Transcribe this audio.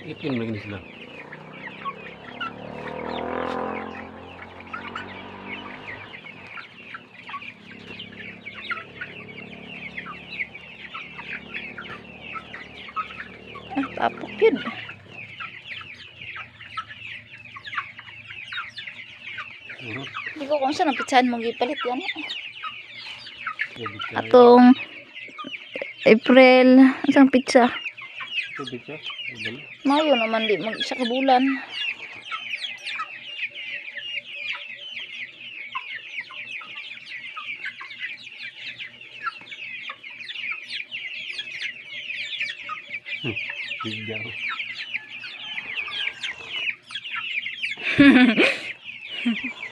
Lagi ni sila. Ah, tapok yun. Hindi ko kung saan ang pitsahan mong ipalit yan. Ka. Atong April, isang pizza. Tubig. Ibalik. Mayo naman di mag isa ka bulan. Bigyan.